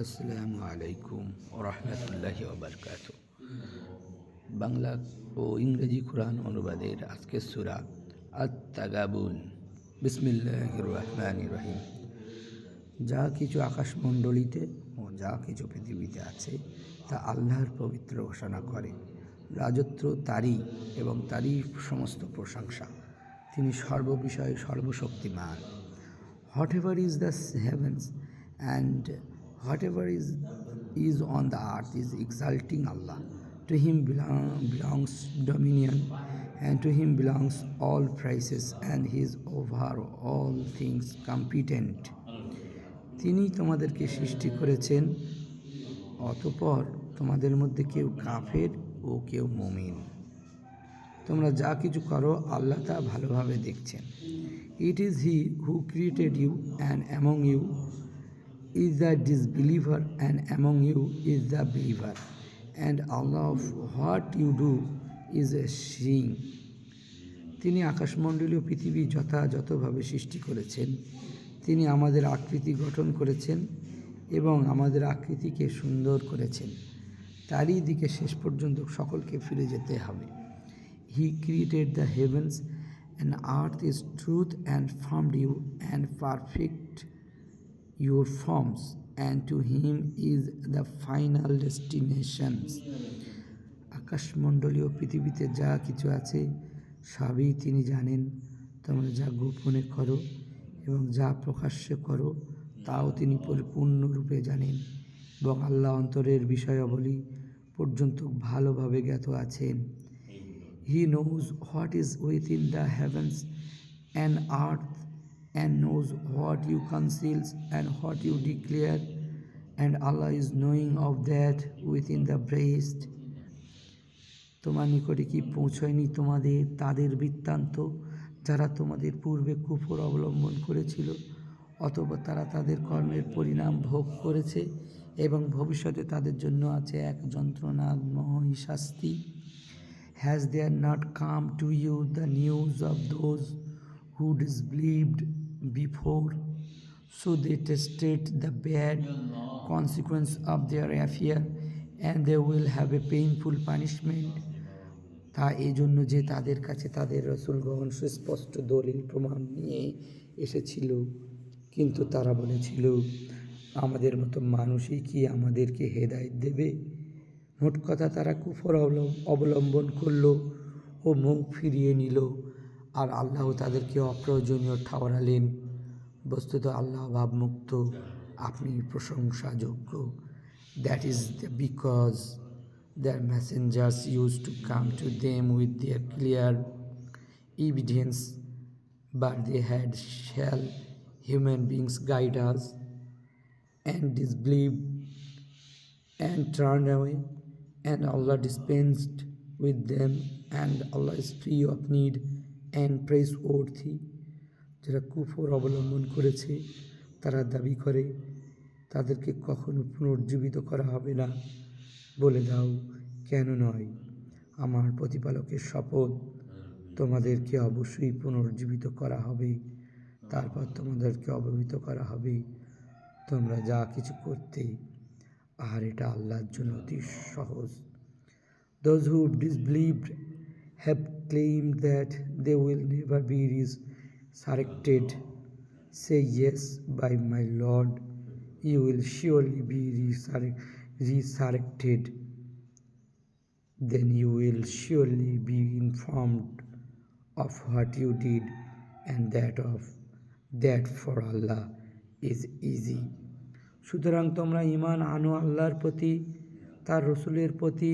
আসসালামু আলাইকুম রহমতুল্লাহি ওবরকাত। বাংলা ও ইংরেজি কোরআন অনুবাদের আজকের সুরা আত তাগাবুন বিসমিল্লাহ রহমান রহিম। যা কিছু আকাশমণ্ডলীতে ও যা কিছু পৃথিবীতে আছে, তা আল্লাহর পবিত্র ঘোষণা করে। রাজত্ব তারই এবং তারই সমস্ত প্রশংসা। তিনি সর্ববিষয়ে সর্বশক্তিমান। Whatever is the heavens and what is is on the earth is exalting Allah to him belongs dominion and to him belongs all praises and his over all things competent তিনি তোমাদেরকে সৃষ্টি করেছেন, অতপর তোমাদের মধ্যে কেউ কাফের ও কেউ মমিন। তোমরা যা কিছু করো, আল্লাহ তা ভালোভাবে দেখছেন। It is he who created you and among you is the disbeliever and among you is the believer and Allah of what you do is a seeing তিনি আকাশমণ্ডলীয় পৃথিবী যথাযথভাবে সৃষ্টি করেছেন। তিনি আমাদের আকৃতি গঠন করেছেন এবং আমাদের আকৃতিকে সুন্দর করেছেন। তারই দিকে শেষ পর্যন্ত সকলকে ফিরে যেতে হবে। He created the heavens and earth is truth and formed you and perfect your forms, and to him is the final destinations. আকাশমণ্ডলীয় পৃথিবীতে যা কিছু আছে, সবই তিনি জানেন। তোমরা যা গোপনে করো এবং যা প্রকাশ্যে করো, তাও তিনি পরিপূর্ণরূপে জানেন। এবং আল্লাহ অন্তরের বিষয়াবলী পর্যন্ত ভালোভাবে জ্ঞাত আছেন। হি He knows what is within the heavens and earth and knows what you conceal and what you declare, and Allah is knowing of that within the breast. তোমার নিকটে কি পৌঁছয়নি তোমাদের তাদের বৃত্তান্ত? যারা তোমাদের পূর্বে কুফর অবলম্বন করেছিল অথবা তারা তাদের কর্মের পরিণাম ভোগ করেছে এবং ভবিষ্যতে তাদের জন্য আছে এক যন্ত্রণার মহিশাস্তি has they are not come to you the news of those who'd is believed before? So they tested the bad consequence of their affair, and they will have a painful punishment. তা এই জন্য যে তাদের কাছে তাদের রসুলগণ সুস্পষ্ট দলিল প্রমাণ নিয়ে এসেছিল কিন্তু তারা বলেছিল আমাদের মতো মানুষই কি আমাদেরকে হেদায়ত দেবে মোট কথা তারা কুফর অবলম- অবলম্বন করল ও মুখ ফিরিয়ে নিল আর আল্লাহ তাদেরকে অপ্রয়োজনীয় ঠাওয়ালেন বস্তুত আল্লাহ অভাবমুক্ত আপনি প্রশংসাযোগ্য। That is the because their messengers use to come to them with their clear evidence বা they had shall human beings guiders and disbelieve and turn away and Allah dispensed with them and Allah is free of need and praiseworthy. যারা কুফর অবলম্বন করেছে, তারা দাবি করে, তাদেরকে কখনো পুনর্জীবিত করা হবে না। বলে দাও, কেন নয়? আমার প্রতিপালকের শপথ তোমাদেরকে অবশ্যই পুনর্জীবিত করা হবে, তারপর তোমাদেরকে অবহিত করা হবে। তোমরা যা কিছু করতে, আর এটা আল্লাহর জন্য অতি সহজ। Those who disbelieved have claimed that they will never be resurrected. Say yes, by my Lord, you will surely be resurre- resurrected. Then you will surely be informed of what you did, and that of that for Allah is easy. সুতরাং তোমরা ইমান আনো আল্লাহর প্রতি তার রসুলের প্রতি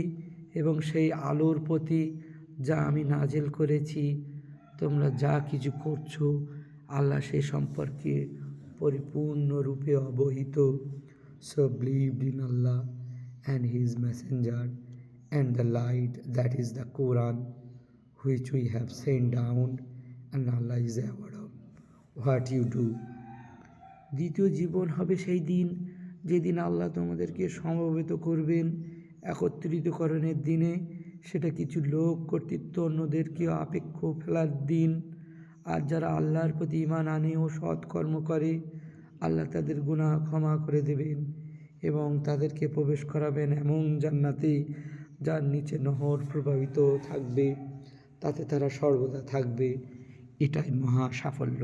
এবং সেই আলোর প্রতি যা আমি নাজেল করেছি, তোমরা যা কিছু করছ, আল্লাহ সে সম্পর্কে পরিপূর্ণরূপে অবহিত। So believed in Allah and his messenger and the light that is the Quran which we have send down and Allah is aware of what you do দ্বিতীয় জীবন হবে সেই দিন যেদিন আল্লাহ তোমাদেরকে সমবেত করবেন একত্রিতকরণের দিনে। সেটা কিছু লোক কর্তৃত্ব অন্যদেরকে আপেক্ষ ফেলার দিন। আর যারা আল্লাহর প্রতি ইমান আনে ও সৎকর্ম করে, আল্লাহ তাদের গুনাহ ক্ষমা করে দেবেন এবং তাদেরকে প্রবেশ করাবেন এমন জান্নাতে যার নিচে নহর প্রবাহিত থাকবে, তাতে তারা সর্বদা থাকবে। এটাই মহা সাফল্য।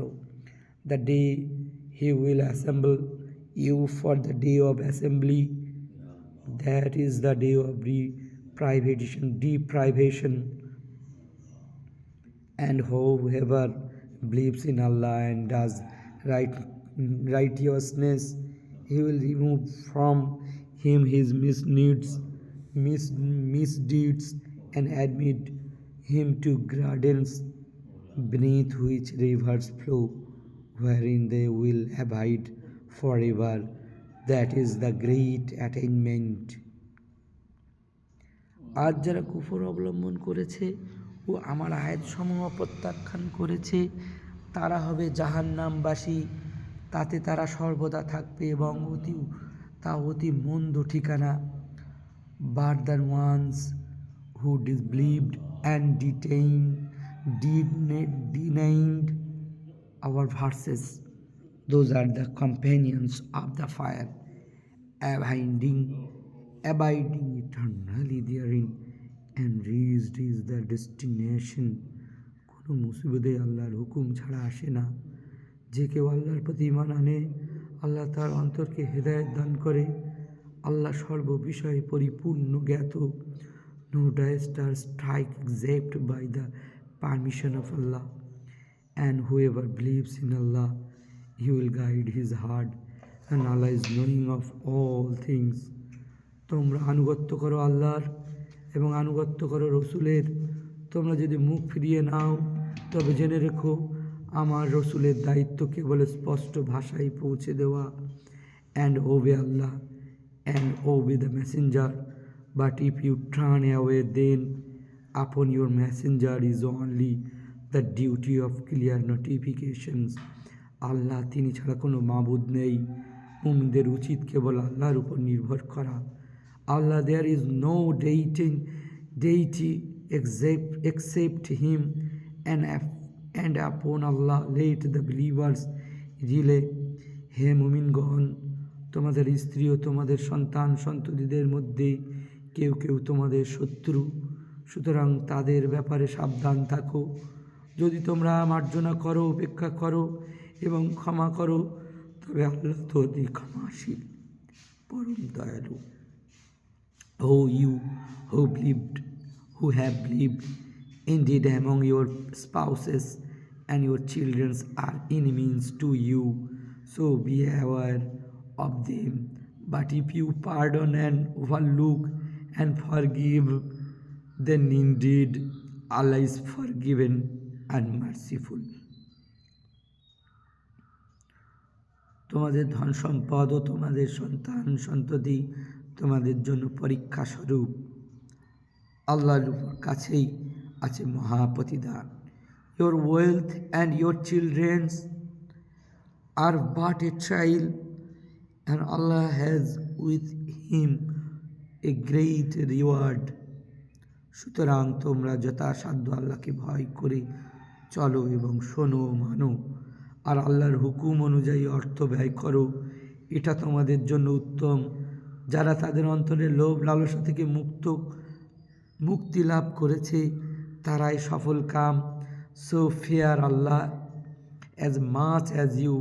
The day he will assemble you for the day of assembly, that is the day of deprivation deprivation. And whoever believes in Allah and does right righteousness he will remove from him his misdeeds mis, misdeeds and admit him to gardens beneath which rivers flow wherein they will abide forever. That is the great attainment আজ যারা কুফর অবলম্বন করেছে ও আমার আয়াত সমূহ প্রত্যাখ্যান করেছে, তারা হবে জাহান নামবাসী তাতে তারা সর্বদা থাকবে এবং অতি, তা অতি মন্দ ঠিকানা। But the ones who disbelieved and detain did denied our verses. Those are the companions of the fire abiding abiding eternally therein, and reached is the destination. কোনো মুসিবতে আল্লাহর হুকুম ছাড়া আসে না। যে কেউ আল্লাহর প্রতি ইমান আনে আল্লাহ তার অন্তরকে হেদায়ত দান করে। আল্লাহ সর্ববিষয়ে পরিপূর্ণ জ্ঞাত। No disaster strike except by the permission of Allah and whoever believes in Allah he will guide his heart and Allah is knowing of all things তোমরা আনুগত্য করো আল্লাহর এবং আনুগত্য করো রসুলের তোমরা যদি মুখ ফিরিয়ে নাও, তবে জেনে রেখো, আমার রসুলের দায়িত্ব কেবল স্পষ্ট ভাষায় পৌঁছে দেওয়া and obey Allah, and obey the messenger. But if you turn away then upon your messenger is only the duty of clear notifications. Allah, তিনি ছাড়া কোনো মাবুদ নেই মুমিনদের উচিত কেবল আল্লাহর উপর নির্ভর করা Allah there is no deity deity except except him and and upon Allah, let the believers relay হে মুমিনগণ, তোমাদের স্ত্রী ও তোমাদের সন্তান, সন্ততিদের মধ্যে কেউ কেউ তোমাদের শত্রু। সুতরাং তাদের ব্যাপারে সাবধান থাকো। যদি তোমরা মার্জনা করো উপেক্ষা করো এবং ক্ষমা করো, তবে আল্লাহ তো অতি ক্ষমাশীল, পরম দয়ালু। O you who believed who have believed indeed among your spouses and your children are enemies to you so be aware of them. But if you pardon and overlook and forgive, then indeed Allah is forgiven and merciful. তোমাদের ধন সম্পদ ও তোমাদের সন্তান সন্ততি তোমাদের জন্য পরীক্ষা স্বরূপ। আল্লাহর কাছেই আছে মহাপ্রতিদান। Your wealth and your children's are but a child and Allah has with him a great reward সুতরাং তোমরা যথাসাধ্য আল্লাহকে ভয় করে চলো এবং শোনো, মানো। আর আল্লাহর হুকুম অনুযায়ী অর্থ ব্যয় করো। এটা তোমাদের জন্য উত্তম। যারা তাদের অন্তরে লোভ লালসা থেকে মুক্ত, মুক্তি লাভ করেছে, তারাই সফল কাম। So fear Allah as much as you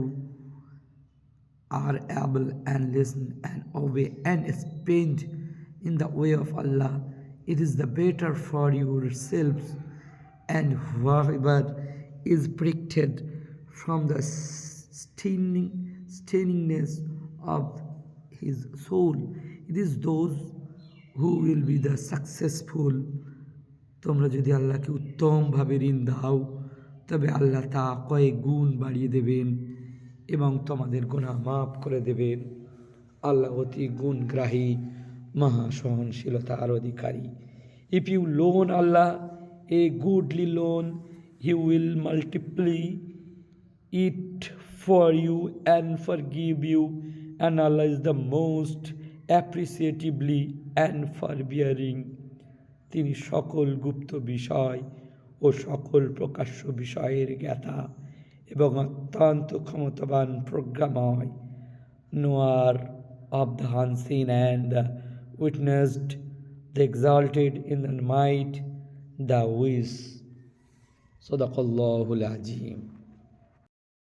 are able and listen and obey and spend in the way of Allah it is the better for your self and whoever is protected from the staining stinginess of his soul, it is those who will be the successful. তোমরা যদি আল্লাহকে উত্তমভাবে ঋণ দাও তবে আল্লাহ তা কয়েক গুণ বাড়িয়ে দেবেন এবং তোমাদের গুণা মাফ করে দেবেন। আল্লাহ অতি গুণগ্রাহী মহা সহনশীলতার অধিকারী if you loan Allah a goodly loan he will multiply it for you and forgive you analyze the most appreciatively and forbearing, তিনি সকল গুপ্ত বিষয় ও সকল প্রকাশ্য বিষয়ের জ্ঞাতা এবং অত্যন্ত ক্ষমতাবান প্রোগ্রাময় knower of the unseen and the witnessed the exalted in the might the wise সদাকল্লাহুল Azim